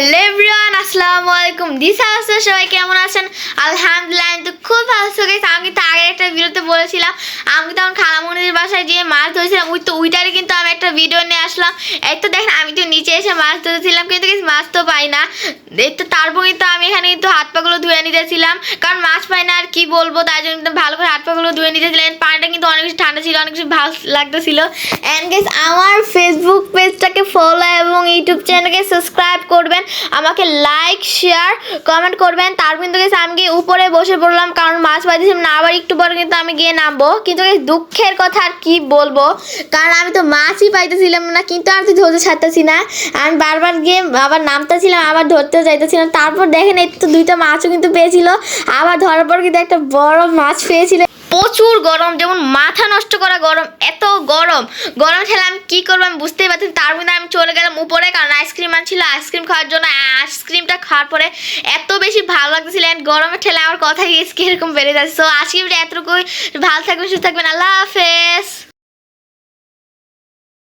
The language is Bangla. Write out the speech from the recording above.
হ্যালো এভরিওয়ান আসসালামু আলাইকুম। দিস আসছে সবাই কেমন আছেন? আলহামদুলিল্লাহ, আমি তো খুব ভালো guys। আমি কিন্তু আগের একটা ভিডিওতে বলেছিলাম, আমি তখন খালামুনির বাসায় গিয়ে মাছ ধরেছিলাম। ওই তো ওইটারই কিন্তু আমি একটা ভিডিও নিয়ে আসলাম। এই তো দেখেন, আমি তো নিচে এসে মাছ ধরেছিলাম, কিন্তু মাছ তো পাই না। এই তো তারপর কিন্তু আমি এখানে কিন্তু হাত পাগুলো ধুয়ে নিতেছিলাম। কারণ মাছ পাই না, আর কি বলব? তাই জন্য কিন্তু ভালো করে হাত পাগুলো ধুয়ে নিতেছিলাম। পানিটা কিন্তু অনেক বেশি ঠান্ডা ছিল, অনেক বেশি ভালো লাগতেছিল। অ্যান্ড গেস আমার ফেসবুক পেজটাকে ফলো ইউটিউব চ্যানেলকে সাবস্ক্রাইব করবেন, আমাকে লাইক শেয়ার কমেন্ট করবেন। তার কিন্তু গেছে আমি গিয়ে উপরে বসে পড়লাম, কারণ মাছ পাইতেছিলাম না, আবার একটু পরে কিন্তু আমি গিয়ে নামবো। কিন্তু দুঃখের কথা আর কি বলব, কারণ আমি তো মাছই পাইতেছিলাম না, কিন্তু আমি তো ধরতে ছাড়তেছি না। আমি বারবার গিয়ে আবার নামতেছিলাম, আবার ধরতে যাইতেছিলাম। তারপর দেখেন, এই তো দুইটা মাছও কিন্তু পেয়েছিল। আবার ধরার পর কিন্তু একটা বড় মাছ পেয়েছিল। প্রচুর গরম, যেমন মাথা নষ্ট করা গরম, এত গরম। গরম ঠেলে আমি কি করব আমি বুঝতেই পারছি। তার মধ্যে আমি চলে গেলাম উপরে। কারণ আইসক্রিম খাওয়ার জন্য। আইসক্রিমটা খাওয়ার পরে এত বেশি ভালো লাগতেছিল অ্যান্ড গরমের ঠেলে আমার কথা গিয়ে এরকম বেড়ে যাচ্ছে। সো আজকে এতটুকুই। ভালো থাকবেন, সুস্থ থাকবেন। আল্লাহ হাফেজ।